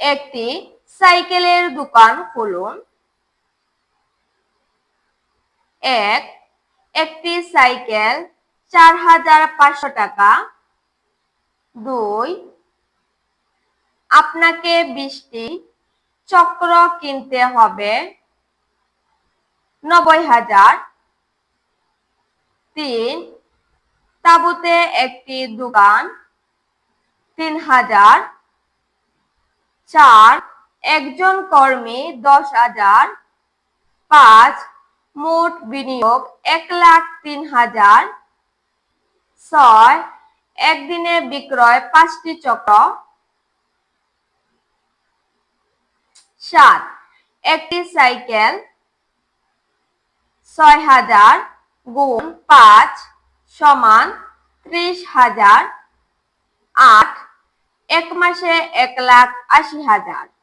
একটি সাইকেলের দোকান খুলুন। এক, একটি সাইকেল চার হাজার পাঁচশো টাকা। দুই, আপনাকে বৃষ্টি চক্র কিনতে হবে। নব্বই হাজার। তিন, তাঁবুতে একটি দোকান তিন হাজার। চার, একজন কর্মী, দশ হাজার। পাঁচ, মোট বিনিয়োগ এক লাখ তিন হাজার। ছয়, একদিনে বিক্রয় পাঁচটি চক্র। সাত, একটি সাইকেল। ছয় হাজার গুণ পাঁচ সমান ত্রিশ হাজার। আট এক মাসে এক লাখ আশি হাজার।